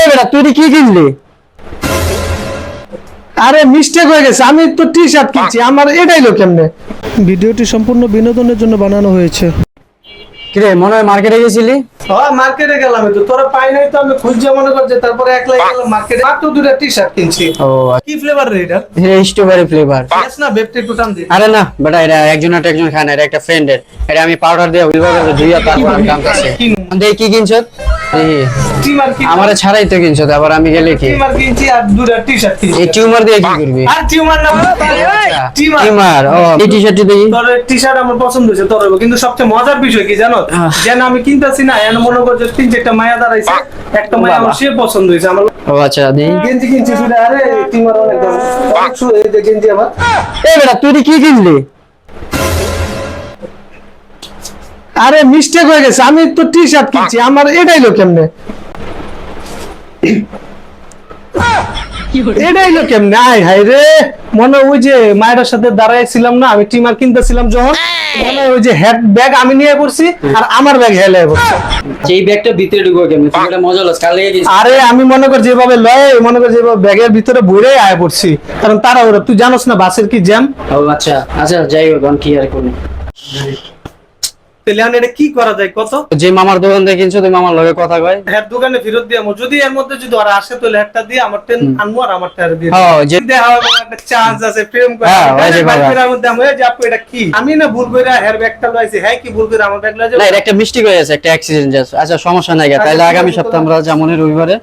এই বেটা তুই কি কিনলি? আরে মিস্টেক হয়ে গেছে। আমি তো টি শার্ট কিনছি। আমার এটাই লো কেমনে? ভিডিওটি সম্পূর্ণ বিনোদনের জন্য বানানো হয়েছে। কিরে মনে হয় মার্কেটে গেছিলি? হ্যাঁ মার্কেটে গেলাম তো তোরা পাই নাই তো আমি খুঁজে মনে করছে তারপরে একলা গেলাম মার্কেটে মাত্র দুটা টি শার্ট কিনছি। ও কি ফ্লেভার রে এটা? স্ট্রবেরি ফ্লেভার গ্যাস না বেপটি একটু টান দে। আরে না বেটা এটা একজন একটা একজন খায় না এটা একটা ফ্রেন্ডের এটা আমি পাউডার দিয়ে ধুইয়া তারপর আমি কাম করছি কি কিনছ? আমারে ছাড়াই তো কিনছ আবার আমি গেলে কি? কিনছি আর দুটা টি শার্ট কিনছি। এই টিউমার দিয়ে কি করবি? আর টিমার না টিমার টিউমার। ও এই টি-শার্টটি দেখি। তোর টি শার্ট আমার পছন্দ হয়েছে তোর কিন্তু সবচেয়ে মজার বিষয় কি জানো? যেন আমি কিনতেছি না এন মনে করছে তিন চারটা মায়া দাঁড়াইছে একটা মায়া আমার সে পছন্দ হয়েছে আমার ও আচ্ছা দেই গেঞ্জি কিনছি শুনে আরে টিমার অনেক দাম। অনেক এই যে গেঞ্জি আমার। এই বেটা তুই কি কিনলি? আরে মিস্টেক হয়ে গেছে আমি তো টি শার্ট কিনছি আমার এটাই লো কেমনে? এটাই লো কেমনে? আয় হাই রে মনে ওই যে মায়ের সাথে দাঁড়াইছিলাম না আমি টিমার কিনতেছিলাম যখন মনে ওই যে হেড ব্যাগ আমি নিয়ে পড়ছি আর আমার ব্যাগ হেলে পড়ছে এই ব্যাগটা ভিতরে ঢুকো কেমন? এটা মজা লস কালে আরে আমি মনে কর যেভাবে লয় মনে কর যেভাবে ব্যাগের ভিতরে ভরে আয় পড়ছি। কারণ তারা ওরা তুই জানোস না বাসের কি জ্যাম ও আচ্ছা আচ্ছা যাই হোক আমি কি আর করি তাহলে এখন এটা কি করা যায়? কত? যে মামার দোকান থেকে কিনছো তুমি মামার লগে কথা কয়। হ্যাঁ দোকানে ফেরত দিয়ে আমো। যদি এর মধ্যে যদি ওরা আসে তাহলে একটা দিয়ে আমার টেন আনব আর আমার টায়ার দিয়ে হ্যাঁ, যে- দেওয়া হবে একটা চান্স আছে প্রেম করে। হ্যাঁ, মধ্যে আমি, যে আপু এটা কি? আমি না ভুল করে হেয়ার ব্যাগটা লইছি। হ্যাঁ কি ভুল করে আমার ব্যাগ লইছে? না এটা একটা মিস্টেক হয়ে একটা অ্যাক্সিডেন্ট আছে। আচ্ছা সমস্যা নাই গা। তাহলে আচ্ছা, আগামী সপ্তাহে আমরা যেমন রবিবারে।